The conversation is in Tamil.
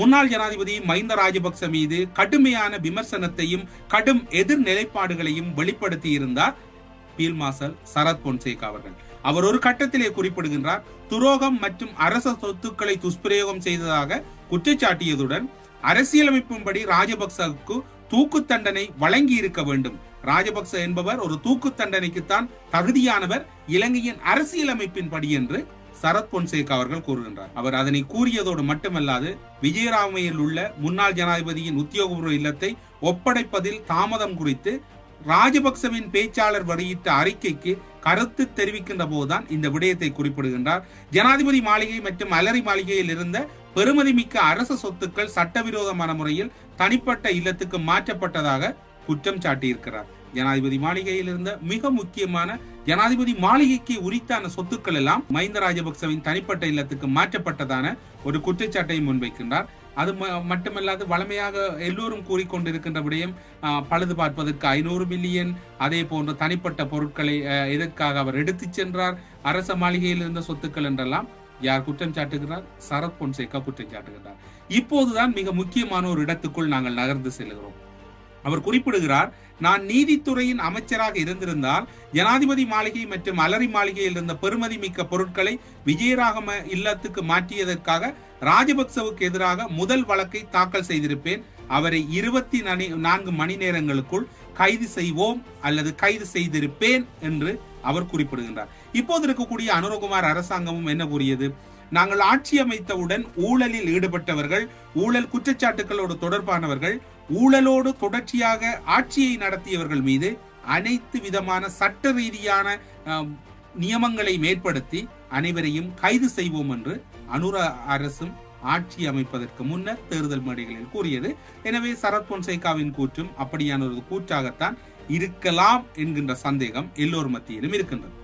முன்னாள் ஜனாதிபதி மஹிந்த ராஜபக்ச மீது கடுமையான விமர்சனத்தையும் கடும் எதிர் நிலைப்பாடுகளையும் வெளிப்படுத்தி இருந்தார் பீல் மார்ஷல் சரத் பொன்சேகா அவர்கள். அவர் ஒரு கட்டத்திலே குறிப்பிடுகின்றார் துரோகம் மற்றும் அரச சொத்துக்களை துஷ்பிரயோகம் செய்ததாக குற்றச்சாட்டியதுடன் அரசியலமைப்பின்படி ராஜபக்சவுக்கு தூக்கு தண்டனை வழங்கி இருக்க வேண்டும். ராஜபக்ச என்பவர் ஒரு தூக்கு தண்டனைக்குத்தான் தகுதியானவர் இலங்கையின் அரசியலமைப்பின்படி என்று சரத் பொன்சேகா அவர்கள் கூறுகின்றார். அவர் அதனை கூறியதோடு மட்டுமல்லாது விஜயராமையில் உள்ள முன்னாள் ஜனாதிபதியின் உத்தியோகபூர்வ இல்லத்தை ஒப்படைப்பதில் தாமதம் குறித்து ராஜபக்சவின் பேச்சாளர் வெளியிட்ட அறிக்கைக்கு கருத்து தெரிவிக்கின்ற போதுதான் இந்த விடயத்தை குறிப்பிடுகின்றார். ஜனாதிபதி மாளிகை மற்றும் அலரி மாளிகையில் இருந்த பெருமதிமிக்க அரச சொத்துக்கள் சட்டவிரோதமான முறையில் தனிப்பட்ட இல்லத்துக்கு மாற்றப்பட்டதாக குற்றம் சாட்டியிருக்கிறார். ஜனாதிபதி மாளிகையில் இருந்த மிக முக்கியமான ஜனாதிபதி மாளிகைக்கு உரித்தான சொத்துக்கள் எல்லாம் மஹிந்த ராஜபக்சவின் தனிப்பட்ட இல்லத்துக்கு மாற்றப்பட்டதான ஒரு குற்றச்சாட்டை முன்வைக்கின்றார். அது மட்டுமல்லாது வளமையாக எல்லோரும் கூறிக்கொண்டிருக்கின்ற விடயம் பழுது பார்ப்பதற்கு ஐநூறு மில்லியன் அதே போன்ற தனிப்பட்ட பொருட்களை எதற்காக அவர் எடுத்துச் சென்றார் அரச மாளிகையில் இருந்த சொத்துக்கள் என்றெல்லாம் யார் குற்றம் சாட்டுகிறார்? சரத் பொன்சேகா குற்றம் சாட்டுகிறார் இப்போதுதான் மிக முக்கியமான ஒரு இடத்துக்குள் நாங்கள் நகர்ந்து செல்கிறோம். அவர் குறிப்பிடுகிறார் நான் நீதித்துறையின் அமைச்சராக இருந்திருந்தால் ஜனாதிபதி மாளிகை மற்றும் அலரி மாளிகையில் இருந்த பெருமதி மிக்க பொருட்களை விஜயராகம இல்லத்துக்கு மாற்றியதற்காக ராஜபக்சவுக்கு எதிராக முதல் வழக்கை தாக்கல் செய்திருப்பேன். அவரை இருபத்தி நான்கு மணி நேரங்களுக்குள் கைது செய்வோம் அல்லது கைது செய்திருப்பேன் என்று அவர் குறிப்பிடுகின்றார். இப்போது இருக்கக்கூடிய அனுரகுமார் அரசாங்கமும் என்ன கூறியது? நாங்கள் ஆட்சி அமைத்தவுடன் ஊழலில் ஈடுபட்டவர்கள் ஊழல் குற்றச்சாட்டுகளோடு தொடர்பானவர்கள் ஊழலோடு தொடர்ச்சியாக ஆட்சியை நடத்தியவர்கள் மீது அனைத்து விதமான சட்ட ரீதியான நியமங்களை மேற்படுத்தி அனைவரையும் கைது செய்வோம் என்று அனுர அரசும் ஆட்சி அமைப்பதற்கு முன்னர் தேர்தல் மேடைகளில் கூறியது. எனவே சரத் பொன்சேகாவின் கூற்றும் அப்படியான ஒரு கூற்றாகத்தான் இருக்கலாம் என்கின்ற சந்தேகம் எல்லோர் மத்தியிலும் இருக்கின்றது.